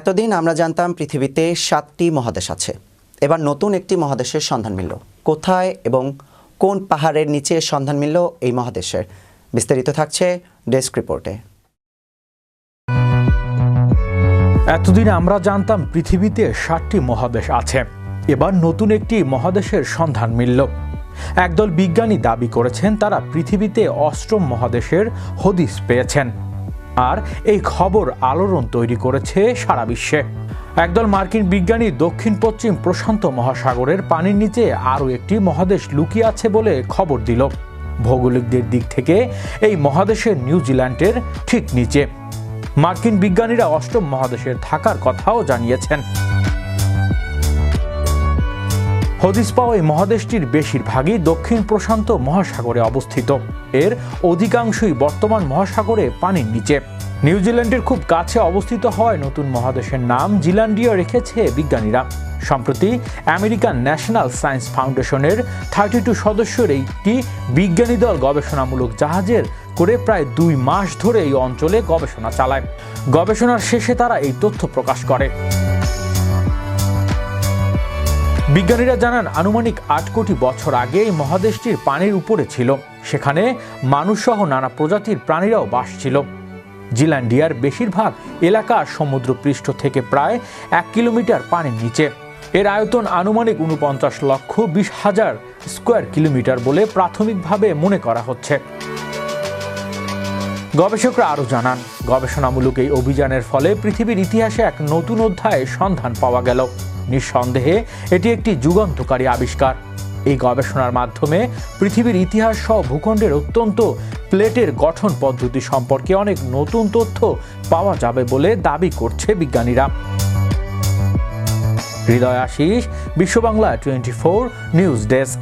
এতদিন আমরা জানতাম পৃথিবীতে সাতটি মহাদেশ আছে। এবার নতুন একটি মহাদেশের সন্ধান মিলল। কোথায় এবং কোন পাহাড়ের নিচে সন্ধান মিলল এই মহাদেশের? বিস্তারিত থাকছে ডেস্ক রিপোর্টে। এতদিন আমরা জানতাম পৃথিবীতে সাতটি মহাদেশ আছে। এবার নতুন একটি মহাদেশের সন্ধান মিলল। একদল বিজ্ঞানী দাবি করেছেন, তারা পৃথিবীতে অষ্টম মহাদেশের হদিস পেয়েছেন। আর এই খবর আলোড়ন তৈরি করেছে সারা বিশ্বে। একদল মার্কিন বিজ্ঞানী দক্ষিণ পশ্চিম প্রশান্ত মহাসাগরের পানির নিচে আরও একটি মহাদেশ লুকিয়ে আছে বলে খবর দিল। ভৌগোলিকদের দিক থেকে এই মহাদেশের নিউজিল্যান্ডের ঠিক নিচে। মার্কিন বিজ্ঞানীরা অষ্টম মহাদেশের থাকার কথাও জানিয়েছেন। হদিস পাওয়া এই মহাদেশটির বেশিরভাগই দক্ষিণ প্রশান্ত মহাসাগরে অবস্থিত। এর অধিকাংশই বর্তমান মহাসাগরে পানির নিচে। নিউজিল্যান্ডের খুব কাছে অবস্থিত হওয়ায় নতুন মহাদেশের নাম জিল্যান্ডিয়া রেখেছে বিজ্ঞানীরা। সম্প্রতি আমেরিকান ন্যাশনাল সায়েন্স ফাউন্ডেশনের থার্টি টু সদস্যের একটি বিজ্ঞানী দল গবেষণামূলক জাহাজের করে প্রায় দুই মাস ধরে এই অঞ্চলে গবেষণা চালায়। গবেষণার শেষে তারা এই তথ্য প্রকাশ করে। বিজ্ঞানীরা জানান, আনুমানিক আট কোটি বছর আগে এই মহাদেশটির পানির উপরে ছিল। সেখানে মানুষসহ নানা প্রজাতির প্রাণীরাও বাস ছিল। জিল্যান্ডিয়ার বেশিরভাগ এলাকা সমুদ্রপৃষ্ঠ থেকে প্রায় এক কিলোমিটার পানির নিচে। এর আয়তন আনুমানিক উনপঞ্চাশ লক্ষ বিশ হাজার স্কোয়ার কিলোমিটার বলে প্রাথমিকভাবে মনে করা হচ্ছে। গবেষকরা আরও জানান, গবেষণামূলক এই অভিযানের ফলে পৃথিবীর ইতিহাসে এক নতুন অধ্যায়ের সন্ধান পাওয়া গেল। নিঃসন্দেহে এটি একটি যুগান্তকারী আবিষ্কার। এই গবেষণার মাধ্যমে পৃথিবীর ইতিহাস সহ ভূখণ্ডের অত্যন্ত প্লেটের গঠন পদ্ধতি সম্পর্কে অনেক নতুন তথ্য পাওয়া যাবে বলে দাবি করছে বিজ্ঞানীরা। Hriday Ashis, Biswabangla twenty four news desk.